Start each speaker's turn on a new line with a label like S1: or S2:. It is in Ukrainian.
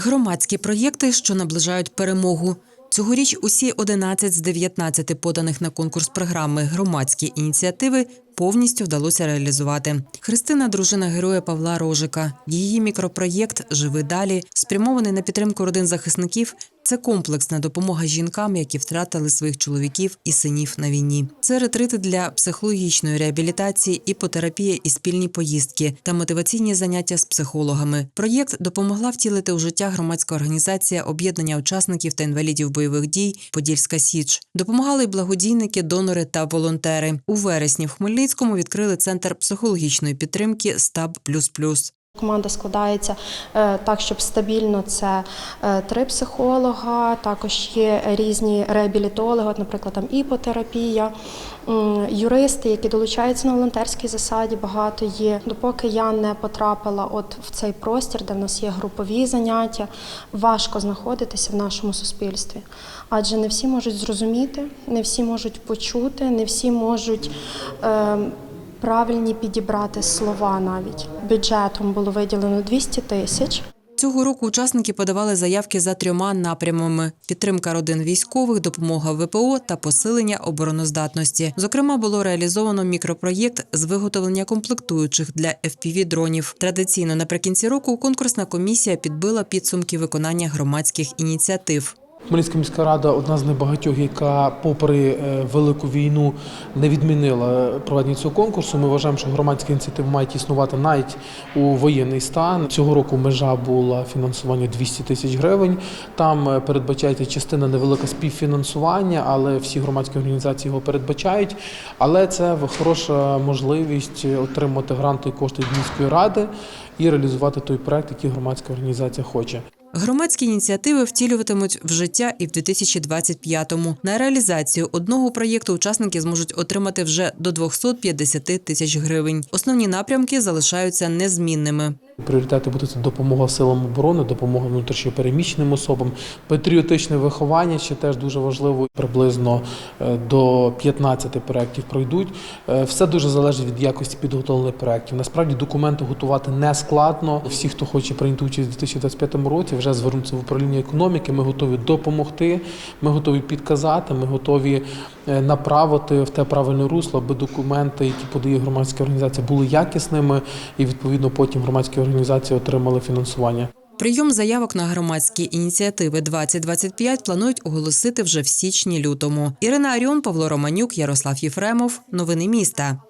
S1: Громадські проєкти, що наближають перемогу. Цьогоріч усі 11 з 19 поданих на конкурс програми громадські ініціативи повністю вдалося реалізувати. Христина, дружина героя Павла Рожика. Її мікропроєкт Живи далі спрямований на підтримку родин захисників. Це комплексна допомога жінкам, які втратили своїх чоловіків і синів на війні. Це ретрити для психологічної реабілітації, іпотерапія і спільні поїздки та мотиваційні заняття з психологами. Проєкт допомогла втілити у життя громадська організація об'єднання учасників та інвалідів бойових дій Подільська Січ. Допомагали й благодійники, донори та волонтери. У вересні в Хмельницькому відкрили центр психологічної підтримки Стаб Плюс Плюс.
S2: Команда складається е, так, щоб стабільно це е, три психолога, також є різні реабілітологи, наприклад, там іпотерапія, юристи, які долучаються на волонтерській засаді, багато є. Допоки я не потрапила от в цей простір, де в нас є групові заняття, важко знаходитися в нашому суспільстві. Адже не всі можуть зрозуміти, не всі можуть почути, не всі можуть. Е, правильні підібрати слова навіть. Бюджетом було виділено 200 тисяч.
S1: Цього року учасники подавали заявки за трьома напрямами: підтримка родин військових, допомога ВПО та посилення обороноздатності. Зокрема, було реалізовано мікропроєкт з виготовлення комплектуючих для fpv дронів. Традиційно наприкінці року конкурсна комісія підбила підсумки виконання громадських ініціатив.
S3: Хмельницька міська рада одна з небагатьох, яка, попри е, велику війну, не відмінила проведення цього конкурсу. Ми вважаємо, що громадські ініціативи мають існувати навіть у воєнний стан. Цього року межа була фінансування 200 тисяч гривень. Там е, передбачається частина невелика співфінансування, але всі громадські організації його передбачають. Але це хороша можливість отримати гранти і кошти від міської ради і реалізувати той проект, який громадська організація хоче.
S1: Громадські ініціативи втілюватимуть в життя і в 2025-му. На реалізацію одного проєкту учасники зможуть отримати вже до 250 тисяч гривень. Основні напрямки залишаються незмінними.
S3: Пріоритети будуть допомога силам оборони, допомога внутрішньопереміщеним особам, патріотичне виховання ще теж дуже важливо. Приблизно е, до 15 проєктів пройдуть. Е, Все дуже залежить від якості підготовлених проєктів. Насправді документи готувати не складно. Всі, хто хоче прийняти участь у 2025 році, вже звернуться в управління економіки. Ми готові допомогти, ми готові підказати, ми готові е, направити в те правильне русло, аби документи, які подає громадська організація, були якісними і відповідно потім громадські організації отримали фінансування.
S1: Прийом заявок на громадські ініціативи 2025 планують оголосити вже в січні-лютому. Ірина Аріон, Павло Романюк, Ярослав Єфремов. Новини міста.